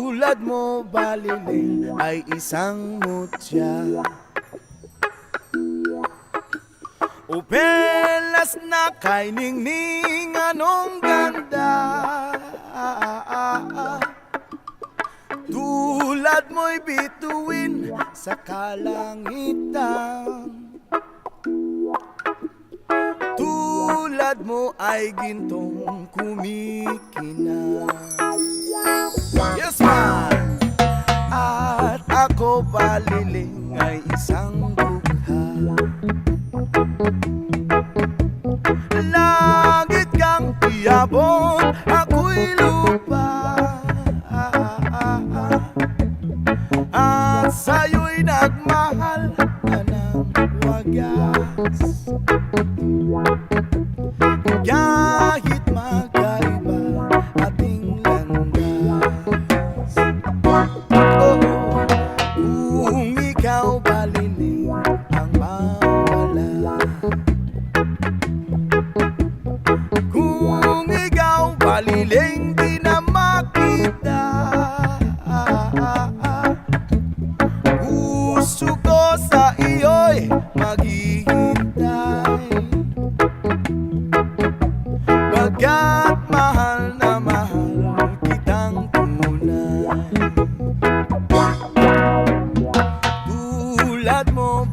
Tulad mo baliling ay isang mutya? Upelas na kay ningning anong ganda? Tulad mo'y bituin sa kalangitan. Tulad mo ay gintong kumikinang tiyabon, ako'y lupa. At sa'yo'y nagmahal ka ng wagas di na makita. Gusto ko sa iyo'y maghihintay. Pagkat mahal na mahal kitang tunay. Tulad mo